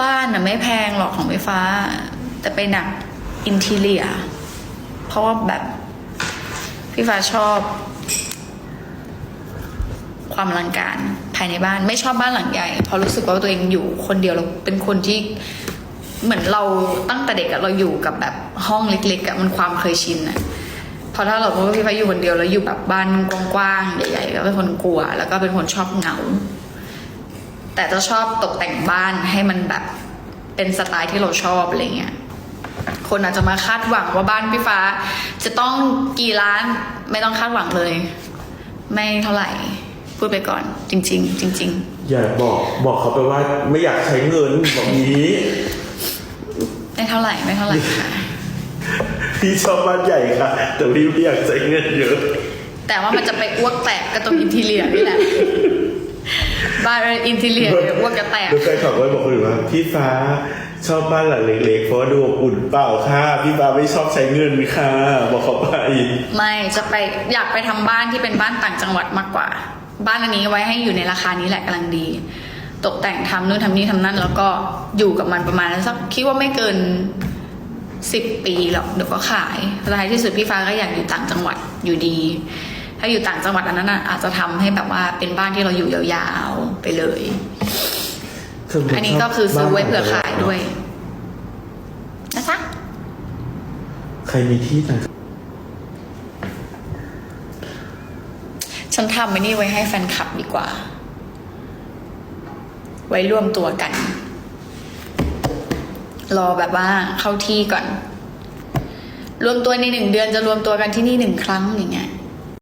บ้านน่ะไม่แพงหรอกของไฟฟ้า แต่ไปหนักอินทีเลีย เพราะว่าแบบพี่ฟ้าชอบ ความอลังการภายในบ้านไม่ชอบบ้านหลังใหญ่ เพราะรู้สึกว่าตัวเองอยู่คนเดียวเราเป็นคนที่เหมือนเราตั้งแต่เด็กอะเราอยู่กับแบบห้องเล็กๆอะมันความเคยชินอะพราะถ้าเราบอกว่าพี่ฟ้าอยู่คนเดียวแล้วอยู่แบบบ้านกว้างๆใหญ่ๆก็เป็นคนกลัว แล้วก็เป็นคนชอบเหงา แต่จะชอบตกแต่งบ้านให้มันแบบเป็นสไตล์ที่เราชอบอะไรเงี้ย คนอาจจะมาคาดหวังว่าบ้านพี่ฟ้า จะต้องกี่ล้านไม่ต้องคาดหวังเลย ไม่เท่าไหร่ พูดไปก่อน จริง ๆ จริงอย่าบอกบอกเขาไปว่าไม่อยากใช้เงินแบบนี้ๆไม่เท่าไหร่ไม่เท่าไหร่ค่ะพี่ชอบบ้านใหญ่ค่ะ แต่พี่ไม่อยากใช้เงินเยอะ แต่ว่ามันจะไปอ้วกแตกก็ตรงอินทีเลียนี่แหละ บ้านอินทีเลียเนี่ยอ้วกจะแตกแล้วแฟนคลับก็บอกคนอื่นว่าพี่ฟ้าชอบบ้านหลังเล็กๆเพราะว่าดูอบอุ่นเปล่าค่ะพี่ฟ้าไม่ชอบใช้เงินค่ะบอกเขาไปไม่จะไปอยากไปทำบ้านที่เป็นบ้านต่างจังหวัดมากกว่า บ้านอันนี้ไว้ให้อยู่ในราคานี้แหละกำลังดี ตกแต่งทำนู่นทำนี่ทำนั่น แล้วก็อยู่กับมันประมาณสักคิดว่าไม่เกินสิบปีหรอกเดี๋ยวก็ขายท้ายที่สุดพี่ฟ้าก็อยากอยู่ต่างจังหวัดอยู่ดี ถ้าอยู่ต่างจังหวัดอันนั้นน่ะอาจจะทำให้แบบว่าเป็นบ้านที่เราอยู่ยาวๆไปเลย อันนี้ก็คือซื้อไว้เผื่อขายด้วยนะจ๊ะใครมีที่ต่างฉันทำไว้นี่ไว้ให้แฟนคลับดีกว่า ไว้รวมตัวกัน รอแบบว่าเข้าที่ก่อน รวมตัวในหนึ่งเดือนจะรวมตัวกันที่นี่หนึ่งครั้งอย่างเงี้ย